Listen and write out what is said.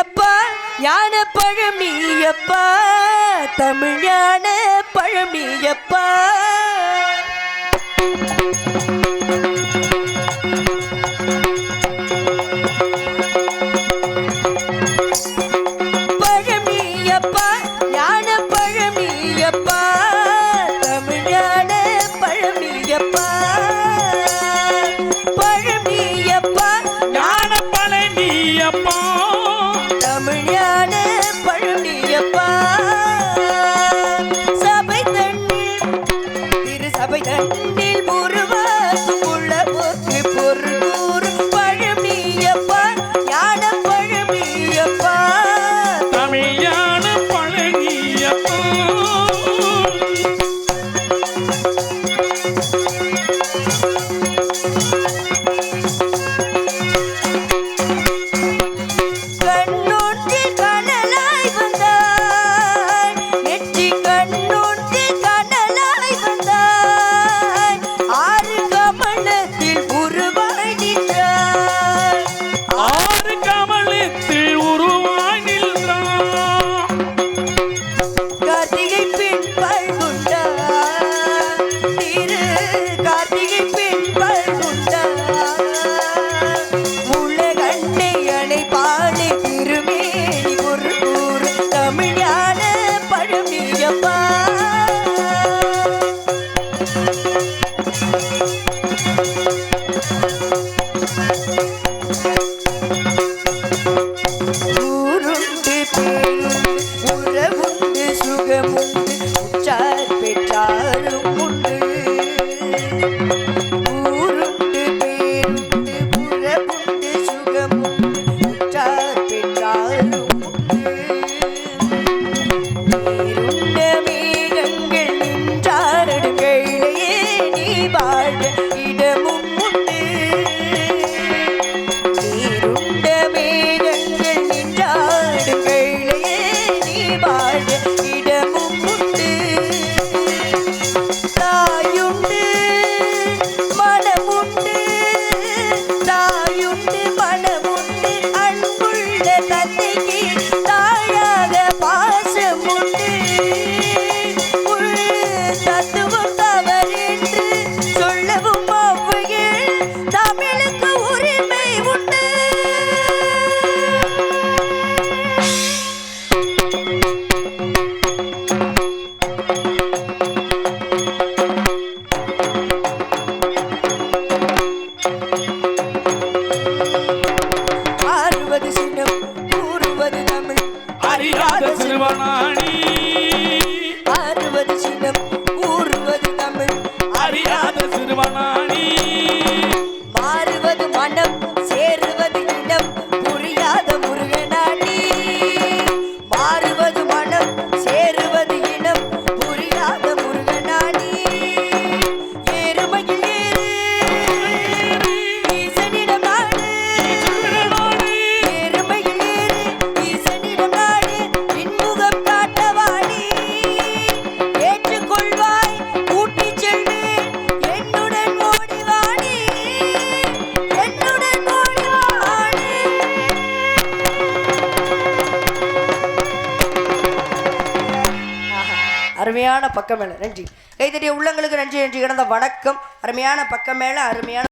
நீயப்பா ஞான பழம் நீயப்பா தமிழ் ஞான பழம் நீயப்பா. பழம் நீயப்பா ஞான பழம் Thank you. Ты அருமையான பக்கம் மேலே. நன்றி. கைத்தட்டிய உள்ளங்களுக்கு நன்றி நன்றி. கிடந்த வணக்கம். அருமையான பக்கம் மேலே அருமையான